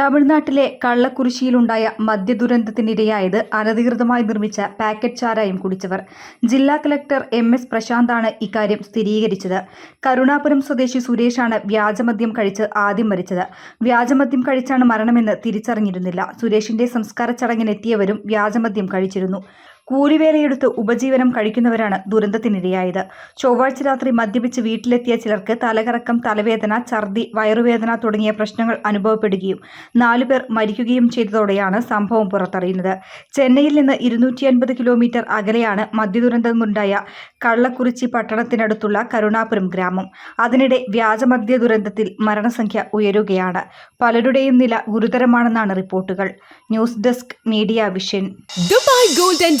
തമിഴ്നാട്ടിലെ കള്ളക്കുറിശിയിലുണ്ടായ മദ്യദുരന്തത്തിനിരയായത് അനധികൃതമായി നിർമ്മിച്ച പാക്കറ്റ് ചാരായം കുടിച്ചവർ. ജില്ലാ കലക്ടർ എം എസ് പ്രശാന്താണ് ഇക്കാര്യം സ്ഥിരീകരിച്ചത്. കരുണാപുരം സ്വദേശി സുരേഷാണ് വ്യാജമദ്യം കഴിച്ച് ആദ്യം മരിച്ചത്. വ്യാജമദ്യം കഴിച്ചാണ് മരണമെന്ന് തിരിച്ചറിഞ്ഞിരുന്നില്ല. സുരേഷിന്റെ സംസ്കാര ചടങ്ങിനെത്തിയവരും വ്യാജമദ്യം കഴിച്ചിരുന്നു. കൂലിവേലയെടുത്ത് ഉപജീവനം കഴിക്കുന്നവരാണ് ദുരന്തത്തിനിരയായത്. ചൊവ്വാഴ്ച രാത്രി മദ്യപിച്ച് വീട്ടിലെത്തിയ ചിലർക്ക് തലകറക്കം തലവേദന ഛർദി വയറുവേദന തുടങ്ങിയ പ്രശ്നങ്ങൾ അനുഭവപ്പെടുകയും നാലുപേർ മരിക്കുകയും ചെയ്തതോടെയാണ് സംഭവം പുറത്തറിയുന്നത്. ചെന്നൈയിൽ നിന്ന് ഇരുന്നൂറ്റി അൻപത് കിലോമീറ്റർ അകലെയാണ് മദ്യദുരന്തമുണ്ടായ കള്ളക്കുറിച്ചി പട്ടണത്തിനടുത്തുള്ള കരുണാപുരം ഗ്രാമം. അതിനിടെ വ്യാജമദ്യ ദുരന്തത്തിൽ മരണസംഖ്യ ഉയരുകയാണ്. പലരുടെയും നില ഗുരുതരമാണെന്നാണ് റിപ്പോർട്ടുകൾ. News desk media vision. Dubai gold and